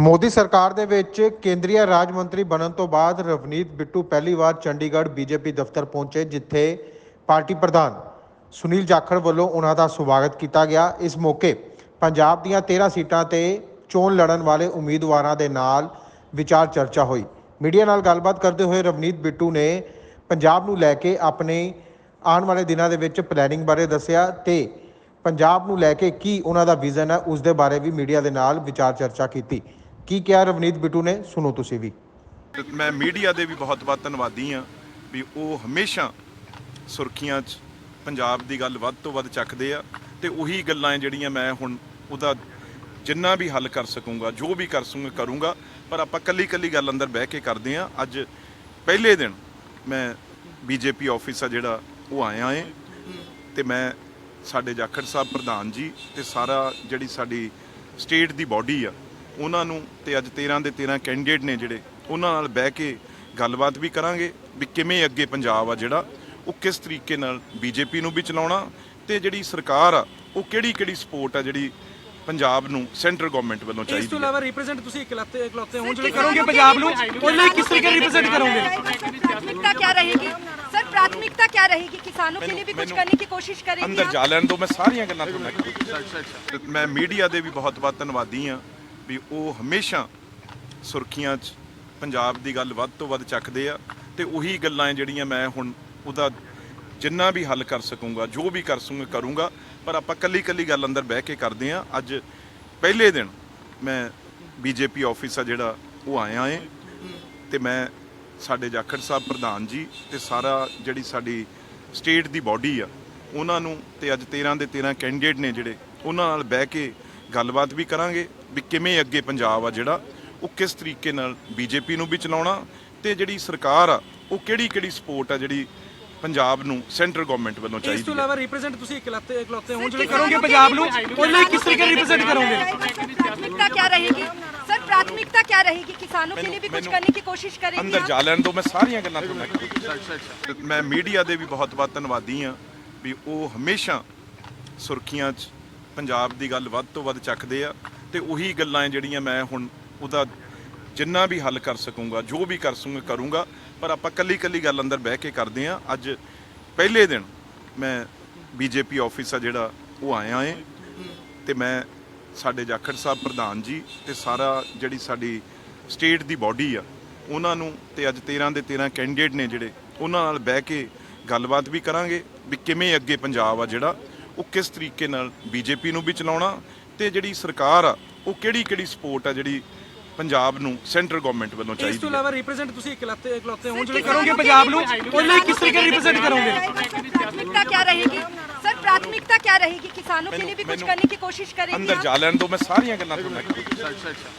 ਮੋਦੀ ਸਰਕਾਰ ਦੇ ਵਿੱਚ ਕੇਂਦਰੀ ਰਾਜ ਮੰਤਰੀ ਬਣਨ ਤੋਂ ਬਾਅਦ ਰਵਨੀਤ ਬਿੱਟੂ ਪਹਿਲੀ ਵਾਰ ਚੰਡੀਗੜ੍ਹ ਬੀਜੇਪੀ ਦਫ਼ਤਰ ਪਹੁੰਚੇ, ਜਿੱਥੇ ਪਾਰਟੀ ਪ੍ਰਧਾਨ ਸੁਨੀਲ ਜਾਖੜ ਵੱਲੋਂ ਉਹਨਾਂ ਦਾ ਸਵਾਗਤ ਕੀਤਾ ਗਿਆ। ਇਸ ਮੌਕੇ ਪੰਜਾਬ ਦੀਆਂ 13 ਸੀਟਾਂ ਤੇ ਚੋਣ ਲੜਨ ਵਾਲੇ ਉਮੀਦਵਾਰਾਂ ਦੇ ਨਾਲ ਵਿਚਾਰ ਚਰਚਾ ਹੋਈ। ਮੀਡੀਆ ਨਾਲ ਗੱਲਬਾਤ ਕਰਦੇ ਹੋਏ ਰਵਨੀਤ ਬਿੱਟੂ ਨੇ ਪੰਜਾਬ ਨੂੰ ਲੈ ਕੇ ਆਪਣੇ ਆਉਣ ਵਾਲੇ ਦਿਨਾਂ ਦੇ ਵਿੱਚ ਪਲੈਨਿੰਗ ਬਾਰੇ ਦੱਸਿਆ ਤੇ ਪੰਜਾਬ ਨੂੰ ਲੈ ਕੇ ਕੀ ਉਹਨਾਂ ਦਾ ਵਿਜ਼ਨ ਹੈ, ਉਸ ਦੇ ਬਾਰੇ ਵੀ ਮੀਡੀਆ ਦੇ ਨਾਲ ਵਿਚਾਰ ਚਰਚਾ ਕੀਤੀ। ਕੀ ਕਿਹਾ ਰਵਨੀਤ ਬਿੱਟੂ ਨੇ? ਸੁਣੋ ਤੁਸੀਂ ਵੀ। ਮੈਂ ਮੀਡੀਆ ਦੇ ਵੀ ਬਹੁਤ-ਬਹੁਤ ਧੰਨਵਾਦੀ ਆ ਵੀ ਉਹ ਹਮੇਸ਼ਾ ਸੁਰਖੀਆਂ 'ਚ ਪੰਜਾਬ ਦੀ ਗੱਲ ਵੱਧ ਤੋਂ ਵੱਧ ਚੱਕਦੇ ਆ ਤੇ ਉਹੀ ਗੱਲਾਂ ਹੈ ਜਿਹੜੀਆਂ ਮੈਂ ਹੁਣ ਉਹਦਾ ਜਿੰਨਾ ਵੀ ਹੱਲ ਕਰ ਸਕੂੰਗਾ, ਜੋ ਵੀ ਕਰ ਸਕੂੰਗਾ, ਕਰੂੰਗਾ। ਪਰ ਆਪਾਂ ਕੱਲੀ ਕੱਲੀ ਗੱਲ ਅੰਦਰ ਬਹਿ ਕੇ ਕਰਦੇ ਆ ਅੱਜ ਪਹਿਲੇ ਦਿਨ ਮੈਂ ਬੀਜੇਪੀ ਆਫਿਸ ਆ ਜਿਹੜਾ, ਉਹ ਆਇਆ ਏ। ਤੇ ਮੈਂ ਸਾਡੇ ਜਾਖੜ ਸਾਹਿਬ ਪ੍ਰਧਾਨ ਜੀ ਤੇ ਸਾਰਾ ਜਿਹੜੀ ਸਾਡੀ ਸਟੇਟ ਦੀ ਬਾਡੀ ਆ ਉਹਨਾਂ ਨੂੰ ਤੇ ਅੱਜ 13 ਦੇ 13 ਕੈਂਡੀਡੇਟ ਨੇ ਜਿਹੜੇ ਉਹਨਾਂ ਨਾਲ ਬਹਿ ਕੇ ਗੱਲਬਾਤ ਵੀ ਕਰਾਂਗੇ ਵੀ ਕਿਵੇਂ ਅੱਗੇ ਪੰਜਾਬ ਆ ਜਿਹੜਾ ਉਹ ਕਿਸ ਤਰੀਕੇ ਨਾਲ ਬੀਜੇਪੀ ਨੂੰ ਵੀ ਚਲਾਉਣਾ ਤੇ ਜਿਹੜੀ ਸਰਕਾਰ ਆ ਉਹ ਕਿਹੜੀ ਕਿਹੜੀ ਸਪੋਰਟ ਆ ਜਿਹੜੀ ਪੰਜਾਬ ਨੂੰ ਸੈਂਟਰ ਗਵਰਨਮੈਂਟ ਵੱਲੋਂ ਇਸ ਚਾਹੀਦੀ ਤੋਂ ਹੈ ਇਲਾਵਾ ਰਿਪਰੈਜ਼ੈਂਟ ਤੁਸੀਂ ਇਕਲੌਤੇ ਇਕਲੌਤੇ ਹੋ ਜਿਹੜੇ ਕਰੋਗੇ ਪੰਜਾਬ ਨੂੰ ਉਹਨੇ ਕਿਸ ਤਰੀਕੇ ਰਿਪਰੈਜ਼ੈਂਟ ਕਰੋਗੇ प्राथमिकता क्या रहेगी सर प्राथमिकता क्या रहेगी किसानों के लिए भी कुछ मैंने- करने की कोशिश करेंगे ਅੰਦਰ आप? ਜਾ ਲੈਣ ਤੋਂ ਮੈਂ ਸਾਰੀਆਂ ਗੱਲਾਂ ਤੁਹਾਨੂੰ ਤੇ ਮੈਂ ਮੀਡੀਆ ਦੇ ਵੀ ਬਹੁਤ-ਬਹੁਤ ਧੰਨਵਾਦੀ ਆ ਵੀ ਉਹ ਹਮੇਸ਼ਾ ਸੁਰਖੀਆਂ 'ਚ ਪੰਜਾਬ ਦੀ ਗੱਲ ਵੱਧ ਤੋਂ ਵੱਧ ਚੱਕਦੇ ਆ ਤੇ ਉਹੀ ਗੱਲਾਂ ਹੈ ਜਿਹੜੀਆਂ ਮੈਂ ਹੁਣ ਉਹਦਾ ਜਿੰਨਾ ਵੀ ਹੱਲ ਕਰ ਸਕੂੰਗਾ, ਜੋ ਵੀ ਕਰ ਸਕੂੰਗਾ, ਕਰੂੰਗਾ, ਪਰ ਆਪਾਂ ਕੱਲੀ ਕੱਲੀ ਗੱਲ ਅੰਦਰ ਬਹਿ ਕੇ ਕਰਦੇ ਆ। ਅੱਜ ਪਹਿਲੇ ਦਿਨ ਮੈਂ ਬੀਜੇਪੀ ਆਫਿਸ ਆ ਜਿਹੜਾ, ਉਹ ਆਇਆ ਏ ਤੇ ਮੈਂ ਸਾਡੇ ਜਾਖੜ ਸਾਹਿਬ ਪ੍ਰਧਾਨ ਜੀ ਤੇ ਸਾਰਾ ਜਿਹੜੀ ਸਾਡੀ ਸਟੇਟ ਦੀ ਬਾਡੀ ਆ, ਉਹਨਾਂ ਨੂੰ ਤੇ ਅੱਜ 13 ਦੇ 13 ਕੈਂਡੀਡੇਟ ਨੇ ਜਿਹੜੇ, ਉਹਨਾਂ ਨਾਲ ਬਹਿ ਕੇ ਗੱਲਬਾਤ ਵੀ ਕਰਾਂਗੇ ਵੀ ਕਿਵੇਂ ਅੱਗੇ ਪੰਜਾਬ ਆ ਜਿਹੜਾ ਉਹ ਕਿਸ ਤਰੀਕੇ ਨਾਲ ਬੀਜੇਪੀ ਨੂੰ ਵੀ ਚਲਾਉਣਾ ਤੇ ਜਿਹੜੀ ਸਰਕਾਰ ਆ ਉਹ ਕਿਹੜੀ ਕਿਹੜੀ ਸਪੋਰਟ ਆ ਜਿਹੜੀ ਪੰਜਾਬ ਨੂੰ ਸੈਂਟਰ ਗਵਰਨਮੈਂਟ ਵੱਲੋਂ ਇਸ ਚਾਹੀਦੀ ਤੋਂ ਹੈ ਇਲਾਵਾ ਰਿਪਰੈਜ਼ੈਂਟ ਤੁਸੀਂ ਇਕਲੌਤੇ ਇਕਲੌਤੇ ਹੋ ਜਿਹੜੇ किसानों ਕਰੋਗੇ के ਪੰਜਾਬ लिए ਨੂੰ भी कुछ- ਉਹਨੇ ਕਿਸ ਤਰੀਕੇ ਰਿਪਰੈਜ਼ੈਂਟ ਕਰੋਗੇ प्राथमिकता क्या रहेगी सर प्राथमिकता क्या रहेगी किसानों के लिए भी कुछ मैंने- करने की कोशिश करेंगे ਅੰਦਰ आप? ਜਾ ਲੈਣ ਤੋਂ ਮੈਂ ਸਾਰੀਆਂ ਗੱਲਾਂ ਤੁਹਾਨੂੰ ਤੇ ਮੈਂ ਮੀਡੀਆ ਦੇ ਵੀ ਬਹੁਤ-ਬਹੁਤ ਧੰਨਵਾਦੀ ਆ ਵੀ ਉਹ ਹਮੇਸ਼ਾ ਸੁਰਖੀਆਂ 'ਚ ਪੰਜਾਬ ਦੀ ਗੱਲ ਵੱਧ ਤੋਂ ਵੱਧ ਚੱਕਦੇ ਆ ਤੇ ਉਹੀ ਗੱਲਾਂ ਜਿਹੜੀਆਂ ਮੈਂ ਹੁਣ ਉਹਦਾ ਜਿੰਨਾ ਵੀ ਹੱਲ ਕਰ ਸਕੂੰਗਾ, ਜੋ ਵੀ ਕਰ ਸਕੂੰਗਾ, ਕਰੂੰਗਾ। ਪਰ ਆਪਾਂ ਕੱਲੀ ਕੱਲੀ ਗੱਲ ਅੰਦਰ ਬਹਿ ਕੇ ਕਰਦੇ ਆ ਅੱਜ ਪਹਿਲੇ ਦਿਨ ਮੈਂ ਬੀਜੇਪੀ ਆਫਿਸ ਆ ਜਿਹੜਾ, ਉਹ ਆਇਆ ਏ। ਤੇ ਮੈਂ ਸਾਡੇ ਜਾਖੜ ਸਾਹਿਬ ਪ੍ਰਧਾਨ ਜੀ ਤੇ ਸਾਰਾ ਜਿਹੜੀ ਸਾਡੀ ਸਟੇਟ ਦੀ ਬਾਡੀ ਆ, ਉਹਨਾਂ ਨੂੰ ਤੇ ਅੱਜ 13 ਦੇ 13 ਕੈਂਡੀਡੇਟ ਨੇ ਜਿਹੜੇ, ਉਹਨਾਂ ਨਾਲ ਬਹਿ ਕੇ ਗੱਲਬਾਤ ਵੀ ਕਰਾਂਗੇ ਵੀ ਕਿਵੇਂ ਅੱਗੇ ਪੰਜਾਬ ਆ ਜਿਹੜਾ। ਉਹ ਕਿਸ ਤਰੀਕੇ ਨਾਲ ਬੀਜੇਪੀ ਨੂੰ ਵੀ ਚਲਾਉਣਾ ਤੇ ਜਿਹੜੀ ਸਰਕਾਰ ਆ ਉਹ ਕਿਹੜੀ ਕਿਹੜੀ ਸਪੋਰਟ ਆ ਜਿਹੜੀ ਪੰਜਾਬ ਨੂੰ ਸੈਂਟਰ ਗਵਰਨਮੈਂਟ ਵੱਲੋਂ ਇਸ ਚਾਹੀਦੀ ਤੋਂ ਹੈ ਇਲਾਵਾ ਰਿਪਰੈਜ਼ੈਂਟ ਤੁਸੀਂ ਇਕਲੌਤੇ ਇਕਲੌਤੇ ਹੋ सर, ਜਿਹੜੇ किसानों ਕਰੋਗੇ के ਪੰਜਾਬ लिए ਨੂੰ भी कुछ- ਉਹਨੇ किस तरीके रिप्रेजेंट करोगे? प्राथमिकता क्या रहेगी सर प्राथमिकता क्या रहेगी किसानों के लिए भी कुछ मैंने- करने की कोशिश करेंगे ਅੰਦਰ आप? ਜਾ ਲੈਣ ਤੋਂ ਮੈਂ ਸਾਰੀਆਂ ਗੱਲਾਂ ਤੁਹਾਨੂੰ